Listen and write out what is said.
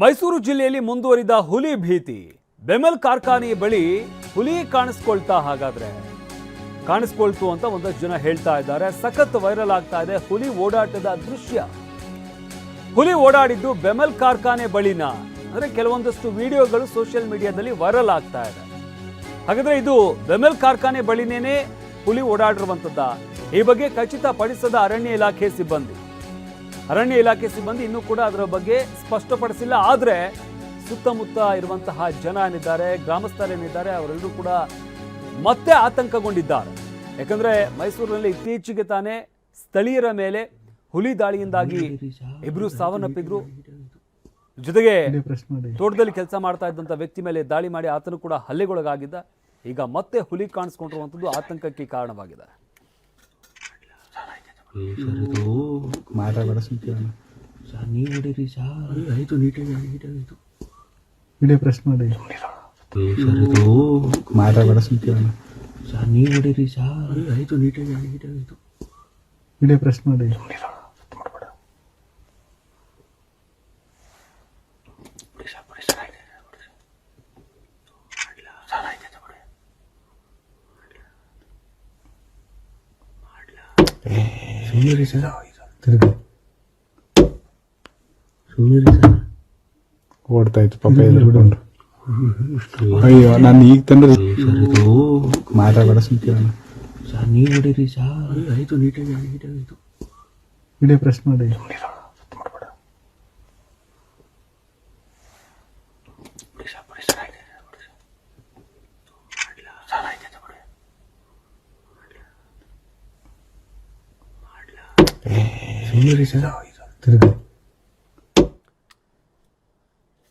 ಮೈಸೂರು ಜಿಲ್ಲೆಯಲ್ಲಿ ಮುಂದುವರಿದ ಹುಲಿ ಭೀತಿ. ಬೆಮಲ್ ಕಾರ್ಖಾನೆಯ ಬಳಿ ಹುಲಿ ಕಾಣಿಸ್ಕೊಳ್ತಾ ಹಾಗಾದ್ರೆ. ಕಾಣಿಸ್ಕೊಳ್ತು ಅಂತ ಒಂದಷ್ಟು ಜನ ಹೇಳ್ತಾ ಇದ್ದಾರೆ. ಸಖತ್ ವೈರಲ್ ಆಗ್ತಾ ಇದೆ ಹುಲಿ ಓಡಾಟದ ದೃಶ್ಯ. ಹುಲಿ ಓಡಾಡಿದ್ದು ಬೆಮಲ್ ಕಾರ್ಖಾನೆ ಬಳಿನ. ಅಂದ್ರೆ ಕೆಲವೊಂದಷ್ಟು ವಿಡಿಯೋಗಳು ಸೋಷಿಯಲ್ ಮೀಡಿಯಾದಲ್ಲಿ ವೈರಲ್ ಆಗ್ತಾ ಇದೆ. ಹಾಗಾದ್ರೆ ಇದು ಬೆಮಲ್ ಕಾರ್ಖಾನೆ ಬಳಿನೇನೆ ಹುಲಿ ಓಡಾಡಿರುವಂತದ್ದ ಈ ಬಗ್ಗೆ ಖಚಿತಪಡಿಸದ ಅರಣ್ಯ ಇಲಾಖೆ ಸಿಬ್ಬಂದಿ. ಅರಣ್ಯ ಇಲಾಖೆ ಸಿಬ್ಬಂದಿ ಇನ್ನೂ ಕೂಡ ಅದರ ಬಗ್ಗೆ ಸ್ಪಷ್ಟಪಡಿಸಿಲ್ಲ. ಆದರೆ ಸುತ್ತಮುತ್ತ ಇರುವಂತಹ ಜನ ಏನಿದ್ದಾರೆ ಗ್ರಾಮಸ್ಥರೇನಿದ್ದಾರೆ ಅವರೆಲ್ಲರೂ ಕೂಡ ಮತ್ತೆ ಆತಂಕಗೊಂಡಿದ್ದಾರೆ. ಯಾಕಂದ್ರೆ ಮೈಸೂರಿನಲ್ಲಿ ಇತ್ತೀಚೆಗೆ ತಾನೇ ಸ್ಥಳೀಯರ ಮೇಲೆ ಹುಲಿ ದಾಳಿಯಿಂದಾಗಿ ಇಬ್ರು ಸಾವನ್ನಪ್ಪಿದ್ರು. ಜೊತೆಗೆ ತೋಟದಲ್ಲಿ ಕೆಲಸ ಮಾಡ್ತಾ ಇದ್ದಂಥ ವ್ಯಕ್ತಿ ಮೇಲೆ ದಾಳಿ ಮಾಡಿ ಆತನು ಕೂಡ ಹಲ್ಲೆಗೊಳಗಾಗಿದ್ದ. ಈಗ ಮತ್ತೆ ಹುಲಿ ಕಾಣಿಸ್ಕೊಂಡಿರುವಂಥದ್ದು ಆತಂಕಕ್ಕೆ ಕಾರಣವಾಗಿದೆ. ಮಾತಾಡಬೇಡ ಸುಮ್ಕಿರಣ. ಸರ್ ನೀವು ಹೊಡೀರಿ ಸರ್ ಆಯಿತು ನೀಟಾಗಿ ನೀಟಾಗಿ ಆಯಿತು ವಿಡಿಯೋ ಪ್ರೆಸ್ ಮಾಡಿ ಸರ್ ಇದು ಮಾತಾಡಬೇಡ ಸುಮ್ಕಿರಣ. ಸರ್ ನೀವು ಹೊಡೀರಿ ಸರ್ ಆಯಿತು ನೀಟಾಗಿ ನೀಟಾಗಿ ಆಯಿತು ವಿಡಿಯೋ ಪ್ರೆಸ್ ಮಾಡಿ ಬಿಡಿ ಬಿಡಿ ಸರ್ ತಿರುಗಿ. ಸುಮ್ಮನೆ ಸರ್ ಓಡ್ತಾ ಇತ್ತು ಪಾಪ ಎದುರುಕೊಂಡು ಅಯ್ಯೋ ನಾನು ಈಗ ತಂದ್ರೆ ಮಾತಾಡಬೇಡ ಸುಮ್ಕಿರಣ. ಸರ್ ನೀವು ಹೊಡೀರಿ ಸರ್. ಆಯಿತು ನೀಟಾಗಿ ನೀಟಾಗಿ ಆಯ್ತು. ವಿಡಿಯೋ ಪ್ರೆಸ್ ಮಾಡಿ ಬಿಡಿ ಸರ್ ಬಿಡಿ ಸರ್ ಆಯ್ತು ಬಿಡಿ ಸರ್ ಸರ್ ಆಯ್ತು ಬಿಡಿ ಸುಮ್ಮನೆ ಸರ್ ತಿರುಗಿ